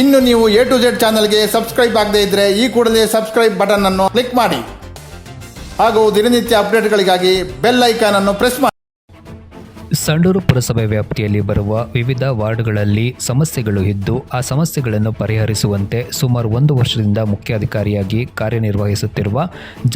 ಇನ್ನು ನೀವು A to Z ಚಾನಲ್ಗೆ ಸಬ್ಸ್ಕ್ರೈಬ್ ಆಗದೇ ಇದ್ದರೆ ಈ ಕೂಡಲೇ ಸಬ್ಸ್ಕ್ರೈಬ್ ಬಟನ್ ಅನ್ನು ಕ್ಲಿಕ್ ಮಾಡಿ. ಹಾಗೂ ದಿನನಿತ್ಯ ಅಪ್ಡೇಟ್ಗಳಿಗಾಗಿ ಬೆಲ್ ಐಕಾನ್ ಅನ್ನು ಪ್ರೆಸ್ ಮಾಡಿ. ಸಂಡೂರು ಪುರಸಭೆ ವ್ಯಾಪ್ತಿಯಲ್ಲಿ ಬರುವ ವಿವಿಧ ವಾರ್ಡ್ಗಳಲ್ಲಿ ಸಮಸ್ಯೆಗಳು ಇದ್ದು, ಆ ಸಮಸ್ಯೆಗಳನ್ನು ಪರಿಹರಿಸುವಂತೆ ಸುಮಾರು ಒಂದು ವರ್ಷದಿಂದ ಮುಖ್ಯಾಧಿಕಾರಿಯಾಗಿ ಕಾರ್ಯನಿರ್ವಹಿಸುತ್ತಿರುವ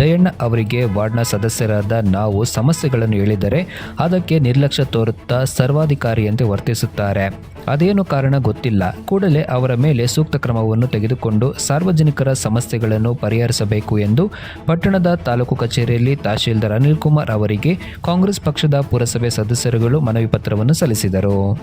ಜಯಣ್ಣ ಅವರಿಗೆ ವಾರ್ಡ್ನ ಸದಸ್ಯರಾದ ನಾವು ಸಮಸ್ಯೆಗಳನ್ನು ಹೇಳಿದರೆ ಅದಕ್ಕೆ ನಿರ್ಲಕ್ಷ್ಯ ತೋರುತ್ತಾ ಸರ್ವಾಧಿಕಾರಿಯಂತೆ ವರ್ತಿಸುತ್ತಾರೆ. ಅದೇನು ಕಾರಣ ಗೊತ್ತಿಲ್ಲ. ಕೂಡಲೇ ಅವರ ಮೇಲೆ ಸೂಕ್ತ ಕ್ರಮವನ್ನು ತೆಗೆದುಕೊಂಡು ಸಾರ್ವಜನಿಕರ ಸಮಸ್ಯೆಗಳನ್ನು ಪರಿಹರಿಸಬೇಕು ಎಂದು ಪಟ್ಟಣದ ತಾಲೂಕು ಕಚೇರಿಯಲ್ಲಿ ತಹಶೀಲ್ದಾರ್ ಅನಿಲ್ ಕುಮಾರ್ ಅವರಿಗೆ ಕಾಂಗ್ರೆಸ್ ಪಕ್ಷದ ಪುರಸಭೆ ಸದಸ್ಯರುಗಳು ಮನವಿ ಪತ್ರವನ್ನು ಸಲ್ಲಿಸಿದರು.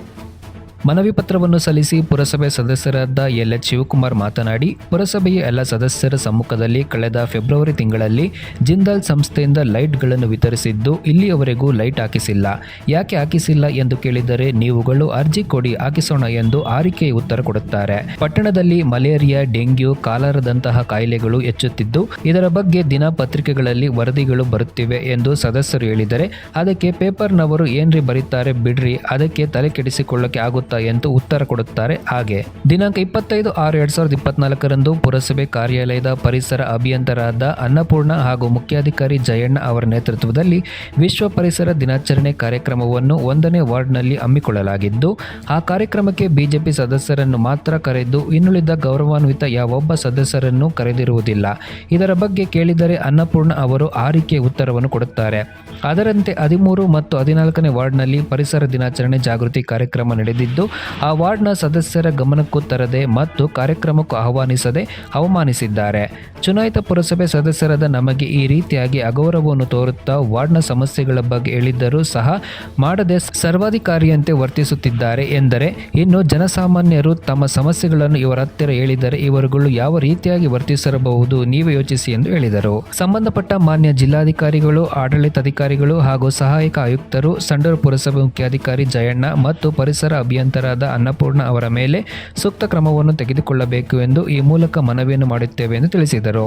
ಮನವಿ ಪತ್ರವನ್ನು ಸಲ್ಲಿಸಿ ಪುರಸಭೆ ಸದಸ್ಯರಾದ ಎಲ್ ಎಚ್ ಶಿವಕುಮಾರ್ ಮಾತನಾಡಿ, ಪುರಸಭೆಯ ಎಲ್ಲ ಸದಸ್ಯರ ಸಮ್ಮುಖದಲ್ಲಿ ಕಳೆದ ಫೆಬ್ರವರಿ ತಿಂಗಳಲ್ಲಿ ಜಿಂದಾಲ್ ಸಂಸ್ಥೆಯಿಂದ ಲೈಟ್ಗಳನ್ನು ವಿತರಿಸಿದ್ದು ಇಲ್ಲಿಯವರೆಗೂ ಲೈಟ್ ಹಾಕಿಸಿಲ್ಲ. ಯಾಕೆ ಹಾಕಿಸಿಲ್ಲ ಎಂದು ಕೇಳಿದರೆ ನೀವುಗಳು ಅರ್ಜಿ ಕೊಡಿ ಹಾಕಿಸೋಣ ಎಂದು ಆರಿಕೆ ಉತ್ತರ ಕೊಡುತ್ತಾರೆ. ಪಟ್ಟಣದಲ್ಲಿ ಮಲೇರಿಯಾ, ಡೆಂಗ್ಯೂ, ಕಾಲರದಂತಹ ಕಾಯಿಲೆಗಳು ಹೆಚ್ಚುತ್ತಿದ್ದು, ಇದರ ಬಗ್ಗೆ ದಿನಪತ್ರಿಕೆಗಳಲ್ಲಿ ವರದಿಗಳು ಬರುತ್ತಿವೆ ಎಂದು ಸದಸ್ಯರು ಹೇಳಿದರೆ, ಅದಕ್ಕೆ ಪೇಪರ್ನವರು ಏನ್ರಿ ಬರೀತಾರೆ ಬಿಡ್ರಿ, ಅದಕ್ಕೆ ತಲೆ ಕೆಡಿಸಿಕೊಳ್ಳಕ್ಕೆ ಆಗುತ್ತಾ ಎಂದು ಉತ್ತರ ಕೊಡುತ್ತಾರೆ. ಹಾಗೆ, ದಿನಾಂಕ ಇಪ್ಪತ್ತೈದು ಆರು ಎರಡ್ ಸಾವಿರದ ಇಪ್ಪತ್ನಾಲ್ಕರಂದು ಪುರಸಭೆ ಕಾರ್ಯಾಲಯದ ಪರಿಸರ ಅಭಿಯಂತರಾದ ಅನ್ನಪೂರ್ಣ ಹಾಗೂ ಮುಖ್ಯಾಧಿಕಾರಿ ಜಯಣ್ಣ ಅವರ ನೇತೃತ್ವದಲ್ಲಿ ವಿಶ್ವ ಪರಿಸರ ದಿನಾಚರಣೆ ಕಾರ್ಯಕ್ರಮವನ್ನು ಒಂದನೇ ವಾರ್ಡ್ನಲ್ಲಿ ಹಮ್ಮಿಕೊಳ್ಳಲಾಗಿದ್ದು, ಆ ಕಾರ್ಯಕ್ರಮಕ್ಕೆ ಬಿಜೆಪಿ ಸದಸ್ಯರನ್ನು ಮಾತ್ರ ಕರೆದು ಇನ್ನುಳಿದ ಗೌರವಾನ್ವಿತ ಯಾವೊಬ್ಬ ಸದಸ್ಯರನ್ನು ಕರೆದಿರುವುದಿಲ್ಲ. ಇದರ ಬಗ್ಗೆ ಕೇಳಿದರೆ ಅನ್ನಪೂರ್ಣ ಅವರು ಆರಿಕೆ ಉತ್ತರವನ್ನು ಕೊಡುತ್ತಾರೆ. ಅದರಂತೆ ಹದಿಮೂರು ಮತ್ತು ಹದಿನಾಲ್ಕನೇ ವಾರ್ಡ್ನಲ್ಲಿ ಪರಿಸರ ದಿನಾಚರಣೆ ಜಾಗೃತಿ ಕಾರ್ಯಕ್ರಮ ನಡೆದಿದ್ದು ಆ ವಾರ್ಡ್ನ ಸದಸ್ಯರ ಗಮನಕ್ಕೂ ತರದೆ ಮತ್ತು ಕಾರ್ಯಕ್ರಮಕ್ಕೂ ಆಹ್ವಾನಿಸದೆ ಅವಮಾನಿಸಿದ್ದಾರೆ. ಚುನಾಯಿತ ಪುರಸಭೆ ಸದಸ್ಯರಾದ ನಮಗೆ ಈ ರೀತಿಯಾಗಿ ಅಗೌರವವನ್ನು ತೋರುತ್ತಾ ವಾರ್ಡ್ನ ಸಮಸ್ಯೆಗಳ ಬಗ್ಗೆ ಹೇಳಿದ್ದರೂ ಸಹ ಮಾಡದೆ ಸರ್ವಾಧಿಕಾರಿಯಂತೆ ವರ್ತಿಸುತ್ತಿದ್ದಾರೆ ಎಂದರೆ ಇನ್ನು ಜನಸಾಮಾನ್ಯರು ತಮ್ಮ ಸಮಸ್ಯೆಗಳನ್ನು ಇವರ ಹತ್ತಿರ ಹೇಳಿದರೆ ಇವರುಗಳು ಯಾವ ರೀತಿಯಾಗಿ ವರ್ತಿಸಿರಬಹುದು ನೀವು ಯೋಚಿಸಿ ಎಂದು ಹೇಳಿದರು. ಸಂಬಂಧಪಟ್ಟ ಮಾನ್ಯ ಜಿಲ್ಲಾಧಿಕಾರಿಗಳು, ಆಡಳಿತಾಧಿಕಾರಿಗಳು ಹಾಗೂ ಸಹಾಯಕ ಆಯುಕ್ತರು, ಸಂಡೂರು ಪುರಸಭೆ ಮುಖ್ಯಾಧಿಕಾರಿ ಜಯಣ್ಣ ಮತ್ತು ಪರಿಸರ ಅಭಿಯಂತರಾದ ಅನ್ನಪೂರ್ಣ ಅವರ ಮೇಲೆ ಸೂಕ್ತ ಕ್ರಮವನ್ನು ತೆಗೆದುಕೊಳ್ಳಬೇಕು ಎಂದು ಈ ಮೂಲಕ ಮನವಿಯನ್ನು ಮಾಡುತ್ತೇವೆ ಎಂದು ತಿಳಿಸಿದರು.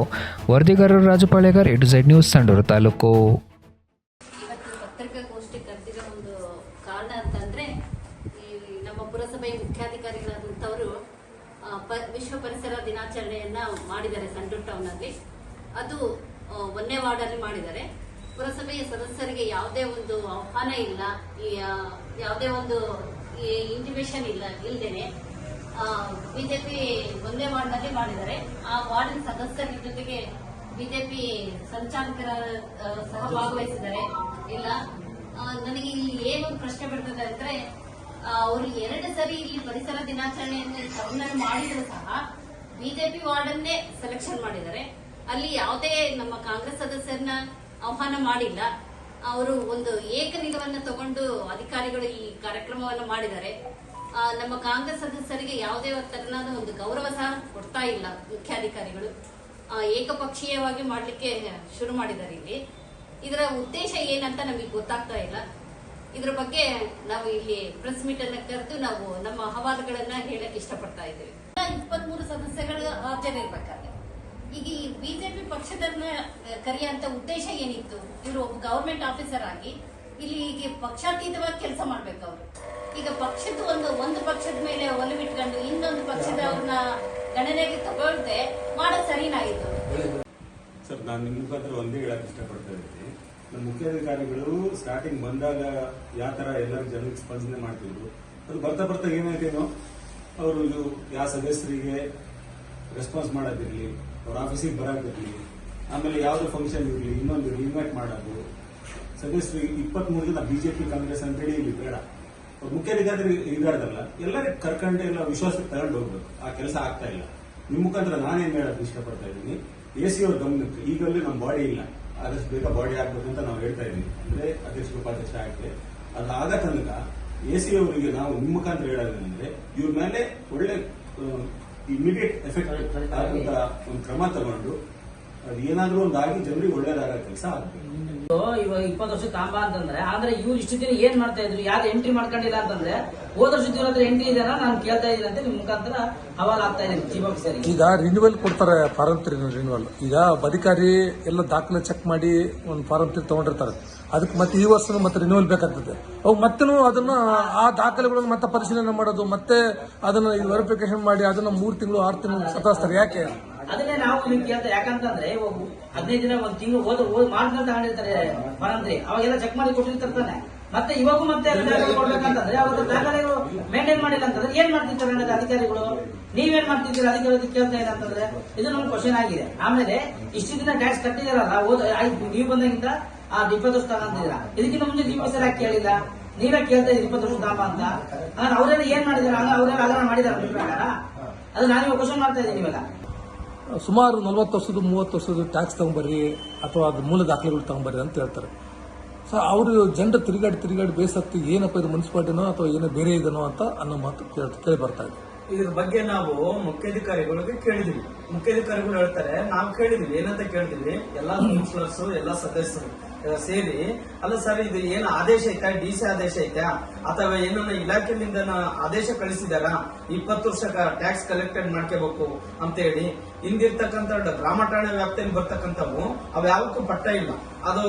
ವರದಿಗಾರರು ರಾಜಪಾಳೆಗಾರ್ ಇಡು ಝೆಡ್ ನ್ಯೂಸ್ ಸಂಡೂರು ತಾಲೂಕು. ಒಂದು ವಿಶ್ವ ಪರಿಸರ ದಿನಾಚರಣೆಯನ್ನ ಮಾಡಿದ್ದಾರೆ ಸಂಡೂರ್ ಟೌನ್ ಅಲ್ಲಿ ಅದು ಒಂದನೇ ವಾರ್ಡ್ ಅಲ್ಲಿ ಮಾಡಿದ್ದಾರೆ. ಪುರಸಭೆಯ ಸದಸ್ಯರಿಗೆ ಯಾವುದೇ ಒಂದು ಆಹ್ವಾನ ಇಲ್ಲ. ಈ, ಯಾವುದೇ ಒಂದು ಇಂಟಿಮೇಷನ್ ಇಲ್ಲ, ಇಲ್ದೇನೆ. ಬಿಜೆಪಿ ಒಂದೇ ವಾರ್ಡ್ನಲ್ಲಿ ಮಾಡಿದ್ದಾರೆ. ಆ ವಾರ್ಡಿನ ಸದಸ್ಯರ ಜೊತೆಗೆ ಬಿಜೆಪಿ ಸಂಚಾಲಕರ ಸಹ ಭಾಗವಹಿಸಿದ್ದಾರೆ. ಇಲ್ಲ ನನಗೆ ಇಲ್ಲಿ ಏನು ಪ್ರಶ್ನೆ ಬರ್ತದೆ ಅಂದ್ರೆ ಅವರು ಎರಡು ಸರಿ ಇಲ್ಲಿ ಪರಿಸರ ದಿನಾಚರಣೆಯನ್ನು ಸಮನ್ವಯ ಮಾಡಿದ್ರು ಸಹ ಬಿಜೆಪಿ ವಾರ್ಡ್ ಅನ್ನೇ ಸೆಲೆಕ್ಷನ್ ಮಾಡಿದ್ದಾರೆ. ಅಲ್ಲಿ ಯಾವುದೇ ನಮ್ಮ ಕಾಂಗ್ರೆಸ್ ಸದಸ್ಯರನ್ನ ಆಹ್ವಾನ ಮಾಡಿಲ್ಲ. ಅವರು ಒಂದು ಏಕನಿಲವನ್ನ ತಗೊಂಡು ಅಧಿಕಾರಿಗಳು ಈ ಕಾರ್ಯಕ್ರಮವನ್ನು ಮಾಡಿದ್ದಾರೆ. ನಮ್ಮ ಕಾಂಗ್ರೆಸ್ ಸದಸ್ಯರಿಗೆ ಯಾವುದೇ ತರನಾದ ಒಂದು ಗೌರವ ಸಹ ಕೊಡ್ತಾ ಇಲ್ಲ ಮುಖ್ಯಾಧಿಕಾರಿಗಳು. ಏಕಪಕ್ಷೀಯವಾಗಿ ಮಾಡಲಿಕ್ಕೆ ಶುರು ಮಾಡಿದ್ದಾರೆ ಇಲ್ಲಿ. ಇದರ ಉದ್ದೇಶ ಏನಂತ ನಮಗೆ ಗೊತ್ತಾಗ್ತಾ ಇಲ್ಲ. ಇದ್ರ ಬಗ್ಗೆ ನಾವು ಇಲ್ಲಿ ಪ್ರೆಸ್ ಮೀಟ್ ಅನ್ನ ಕರೆದು ನಾವು ನಮ್ಮ ಅಹವಾಲುಗಳನ್ನ ಹೇಳಕ್ ಇಷ್ಟಪಡ್ತಾ ಇದ್ದೀವಿ. ಇಪ್ಪತ್ಮೂರು ಸದಸ್ಯಗಳು ಹಾಜರಿರ್ಬೇಕಾದ್ರೆ ಈಗ ಈ ಬಿಜೆಪಿ ಪಕ್ಷದನ್ನ ಕರೆಯುವಂತ ಉದ್ದೇಶ ಏನಿತ್ತು? ಇವರು ಒಬ್ಬ ಗವರ್ಮೆಂಟ್ ಆಫೀಸರ್ ಆಗಿ ಇಲ್ಲಿ ಈಗ ಪಕ್ಷಾತೀತವಾಗಿ ಕೆಲಸ ಮಾಡ್ಬೇಕು ಅವರು ಈಗ ಪಕ್ಷದ ಒಂದು ಒಂದು ಪಕ್ಷದ ಮೇಲೆ ಒಲವಿಟ್ಕೊಂಡು ಇನ್ನೊಂದು ಪಕ್ಷದ ಅವ್ರನ್ನ ಗಣನೆಗೆ ತಗೊಳ್ದೆ ಮಾಡೋ ಸರಿನಾಯಿತು ಸರ್ ನಾನು ನಿಮ್ಮ ಮುಖಾಂತರ ಒಂದೇ ಹೇಳಕ್ ಇಷ್ಟಪಡ್ತಾ ಇದ್ದೀನಿ. ನಮ್ಮ ಮುಖ್ಯಾಧಿಕಾರಿಗಳು ಸ್ಟಾರ್ಟಿಂಗ್ ಬಂದಾಗ ಯಾವ ತರ ಎಲ್ಲರ ಜನಕ್ಕೆ ಸ್ಪಂದನೆ ಮಾಡ್ತಿದ್ರು ಅದು ಬರ್ತಾ ಬರ್ತಾ ಏನಾಯ್ತೇನೋ ಅವರು ಇದು ಯಾವ ಸದಸ್ಯರಿಗೆ ರೆಸ್ಪಾನ್ಸ್ ಮಾಡೋದಿರ್ಲಿ ಅವ್ರ ಆಫೀಸಿಗೆ ಬರೋದಿರ್ಲಿ ಆಮೇಲೆ ಯಾವ್ದು ಫಂಕ್ಷನ್ ಇರಲಿ, ಇನ್ನೊಂದು ಇನ್ವೈಟ್ ಮಾಡೋದು. ಸದಸ್ಯರು ಇಪ್ಪತ್ಮೂರು ಜನ ಬಿಜೆಪಿ, ಕಾಂಗ್ರೆಸ್ ಅಂತೇಳಿ ಇಲ್ಲಿ ಬೇಡ. ಅವ್ರ ಮುಖ್ಯಾಧಿಕಾರಿ ಇದಾರ್ದಲ್ಲ, ಎಲ್ಲರೂ ಕರ್ಕೊಂಡು ಎಲ್ಲ ವಿಶ್ವಾಸಕ್ಕೆ ತಗೊಂಡು ಹೋಗ್ಬೇಕು. ಆ ಕೆಲಸ ಆಗ್ತಾ ಇಲ್ಲ. ನಿಮ್ಮ ಮುಖಾಂತರ ನಾನೇನ್ ಹೇಳೋದು ಇಷ್ಟಪಡ್ತಾ ಇದ್ದೀನಿ? ಎ ಸಿ ಅವ್ರ ಗಮನಕ್ಕೆ, ಈಗಲೂ ನಮ್ಮ ಬಾಡಿ ಇಲ್ಲ. ಆದಷ್ಟು ಬೇಗ ಬಾಡಿ ಆಗ್ಬೇಕು ಅಂತ ನಾವು ಹೇಳ್ತಾ ಇದ್ದೀವಿ. ಅಂದ್ರೆ ಅಧ್ಯಕ್ಷ, ಉಪಾಧ್ಯಕ್ಷ ಅದು ಆಗ ತನಕ ಎ ಸಿ ಅವರಿಗೆ ನಾವು ನಿಮ್ಮ ಮುಖಾಂತರ ಹೇಳೋದಂದ್ರೆ ಇವ್ರ ಮೇಲೆ ಒಳ್ಳೆ ಇಮಿಡಿಯೇಟ್ ಎಫೆಕ್ಟ್ ಆದಂತ ಒಂದು ಕ್ರಮ ತಗೊಂಡು ಅದು ಏನಾದ್ರೂ ಒಂದು ಆಗಿ ಜನರಿಗೆ ಒಳ್ಳೇದಾಗ ಕೆಲಸ ಆಗ್ಬೇಕು. ಇವಾಗ ಇಪ್ಪತ್ತು ವರ್ಷ ತಾಂಬ ಅಂತಂದ್ರೆ ಆದ್ರೆ ಇವ್ರು ಇಷ್ಟು ದಿನ ಏನ್ ಮಾಡ್ತಾ ಇದ್ರು? ಯಾರು ಎಂಟ್ರಿ ಮಾಡ್ಕೊಂಡಿಲ್ಲ ಅಂತಂದ್ರೆ ಹೋದ ವರ್ಷ ಇವ್ರ ಹತ್ರ ಎಂಟ್ರಿ ಇದೆ ನಾನು ಕೇಳ್ತಾ ಇದ್ದೀನಿ ಅಂತ ನಿಮ್ ಮುಖಾಂತರ ಹವಾಲ್ ಆಗ್ತಾ ಇದೆ ಸರಿ ಈಗ ರಿನ್ಯೂವಲ್ ಕೊಡ್ತಾರೆ ಫಾರಂ ತ್ರೀ ರಿನ್ಯೂವಲ್ ಈಗ ಅಧಿಕಾರಿ ಎಲ್ಲ ದಾಖಲೆ ಚೆಕ್ ಮಾಡಿ ಒಂದು ಫಾರಂ ತ್ರೀ ತಗೊಂಡಿರ್ತಾರೆ. ಅದಕ್ಕೆ ಮತ್ತೆ ಈ ವರ್ಷನೂ ಮತ್ತೆ ರಿನ್ಯೂವಲ್ ಬೇಕಾಗ್ತದೆ. ಅವು ಮತ್ತೆ ಅದನ್ನ ಆ ದಾಖಲೆಗಳನ್ನು ಮತ್ತೆ ಪರಿಶೀಲನೆ ಮಾಡೋದು ಮತ್ತೆ ಅದನ್ನ ವೆರಿಫಿಕೇಶನ್ ಮಾಡಿ ಅದನ್ನ ಮೂರು ತಿಂಗಳು ಆರು ತಿಂಗಳು ಸತಾಯಿಸ್ತಾರೆ ಯಾಕೆ? ಅದನ್ನೇ ನಾವು ನಿಮ್ಗೆ ಕೇಳ್ತಾ ಯಾಕಂತಂದ್ರೆ ಹದಿನೈದು ದಿನ ಒಂದ್ ತಿಂಗಳು ಹೋದ್ ಮಾಡ್ಕೊಂತ ಹಾಡಿರ್ತಾರೆ ಮನಂತ್ರಿ ಅವಾಗೆಲ್ಲ ಚೆಕ್ ಮಾಡಿ ಕೊಟ್ಟಿರ್ತಾನೆ ಮತ್ತೆ ಇವಾಗೂ ಮತ್ತೆ ಕೊಡ್ಬೇಕಂತಂದ್ರೆ ಅವ್ರ ದಾಖಲೆಗಳು ಮೇಂಟೈನ್ ಮಾಡಿಲ್ಲ ಅಂತಂದ್ರೆ ಏನ್ ಮಾಡ್ತಿರ್ತಾರೆ ಅನ್ನೋದು ಅಧಿಕಾರಿಗಳು? ನೀವೇನ್ ಮಾಡ್ತಿದ್ದೀರಾ? ಅಧಿಕಾರಿ ಕೇಳ್ತಾ ಇಲ್ಲ ಅಂತಂದ್ರೆ, ಇದು ನಮ್ಗೆ ಕ್ವಶನ್ ಆಗಿದೆ. ಆಮೇಲೆ ಇಷ್ಟು ದಿನ ಟ್ಯಾಕ್ಸ್ ಕಟ್ಟಿದಾರಲ್ಲ, ನೀವು ಬಂದಾಗಿಂದ ಆ ಇಪ್ಪತ್ತು ವರ್ಷ ಅಂತಿದ್ರ ಇದಕ್ಕಿಂತ ಮುಂದೆ ನೀವು ಹೆಸರು ಕೇಳಿಲ್ಲ? ನೀವೇ ಕೇಳ್ತಾ ಇದ್ದೀರಿ ಇಪ್ಪತ್ತು ತಾಪ ಅಂತ. ಅವರೆಲ್ಲ ಏನ್ ಮಾಡಿದಾರ ಅವ್ರೇನು ಹಗರಣ ಮಾಡಿದಾರೆ ಅದು ನಾನು ಕ್ವಶನ್ ಮಾಡ್ತಾ ಇದ್ದೀನಿ ಇವಾಗ. ಸುಮಾರು ನಲ್ವತ್ತು ವರ್ಷದ ಮೂವತ್ತು ವರ್ಷದ ಟ್ಯಾಕ್ಸ್ ತಗೊಂಬರ್ರಿ ಅಥವಾ ಅದು ಮೂಲ ದಾಖಲೆಗಳು ತಗೊಂಬರ್ರಿ ಅಂತ ಹೇಳ್ತಾರೆ. ಸೊ ಅವರು ಜನರು ತಿರುಗಾಡಿ ತಿರುಗಾಡಿ ಬೇಸತ್ತು ಏನಪ್ಪ ಇದು ಮುನ್ಸಿಪಾಲ್ಟಿನೋ ಅಥವಾ ಏನೋ ಬೇರೆ ಇದನೋ ಅಂತ ಅನ್ನೋ ಮಾತು ಕೇಳ್- ಕೇಳಿ ಬರ್ತಾ ಇದೆ. ಇದ್ರ ಬಗ್ಗೆ ನಾವು ಮುಖ್ಯಾಧಿಕಾರಿಗಳಿಗೆ ಕೇಳಿದೀವಿ. ಮುಖ್ಯಾಧಿಕಾರಿಗಳು ಹೇಳ್ತಾರೆ, ನಾವು ಕೇಳಿದೀವಿ, ಏನಂತ ಕೇಳಿದೀವಿ ಎಲ್ಲಾ ಕೌನ್ಸಿಲರ್ಸ್ ಎಲ್ಲಾ ಸದಸ್ಯರು ಸೇರಿ, ಅಲ್ಲ ಸರ್, ಇದು ಏನು ಆದೇಶ ಐತಾ? ಡಿ ಸಿ ಆದೇಶ ಐತಾ? ಅಥವಾ ಏನನ್ನ ಇಲಾಖೆಯಿಂದ ಆದೇಶ ಕಳಿಸಿದಾರ? ಇಪ್ಪತ್ತು ವರ್ಷ ಟ್ಯಾಕ್ಸ್ ಕಲೆಕ್ಟೆಡ್ ಮಾಡ್ಕೋಬೇಕು ಅಂತ ಹೇಳಿ ಹಿಂದಿರ್ತಕ್ಕಂಥ ಗ್ರಾಮ ಠಾಣೆ ವ್ಯಾಪ್ತಿಯಲ್ಲಿ ಬರ್ತಕ್ಕಂಥವು ಯಾವಕ್ಕೂ ಪಟ್ಟ ಇಲ್ಲ. ಅದು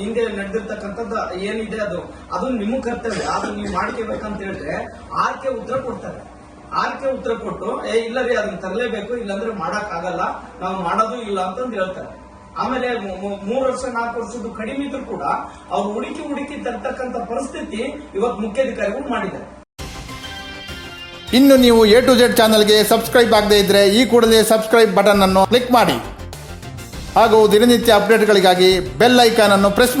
ಹಿಂದೆ ನಡೆದಿರ್ತಕ್ಕಂಥದ್ದು ಏನಿದೆ ಅದು? ಅದು ನಿಮ್ಮ ಕರ್ತವ್ಯ. ಅದು ನೀವು ಮಾಡ್ಕೋಬೇಕಂತ ಹೇಳಿದ್ರೆ, ಆರ್ಕೆ ಉತ್ತರ ಕೊಡ್ತಾರೆ. ಆರ್ಕೆ ಉತ್ತರ ಕೊಟ್ಟು, ಏ ಇಲ್ಲ ರೀ ಅದನ್ನ ತರಲೇಬೇಕು, ಇಲ್ಲಾಂದ್ರೆ ಮಾಡಕ್ ಆಗಲ್ಲ ನಾವು ಮಾಡೋದು ಇಲ್ಲ ಅಂತಂದು ಹೇಳ್ತಾರೆ. ಆಮೇಲೆ ಮೂರು ವರ್ಷ, ನಾಲ್ಕು ವರ್ಷದ್ದು ಕಡಿಮೆ ಇದ್ರು ಕೂಡ ಅವ್ರು ಹುಡುಕಿ ಹುಡುಕಿ ತರ್ತಕ್ಕಂಥ ಪರಿಸ್ಥಿತಿ ಇವತ್ತು ಮುಖ್ಯಾಧಿಕಾರಿಗಳು ಮಾಡಿದ್ದಾರೆ. ಇನ್ನು ನೀವು ಎ ಟು ಜೆಡ್ ಚಾನಲ್ಗೆ ಸಬ್ಸ್ಕ್ರೈಬ್ ಆಗದೇ ಇದ್ದರೆ ಈ ಕೂಡಲೇ ಸಬ್ಸ್ಕ್ರೈಬ್ ಬಟನ್ ಅನ್ನು ಕ್ಲಿಕ್ ಮಾಡಿ. ಹಾಗೂ ದಿನನಿತ್ಯ ಅಪ್ಡೇಟ್ಗಳಿಗಾಗಿ ಬೆಲ್ ಐಕಾನ್ ಅನ್ನು ಪ್ರೆಸ್ ಮಾಡಿ.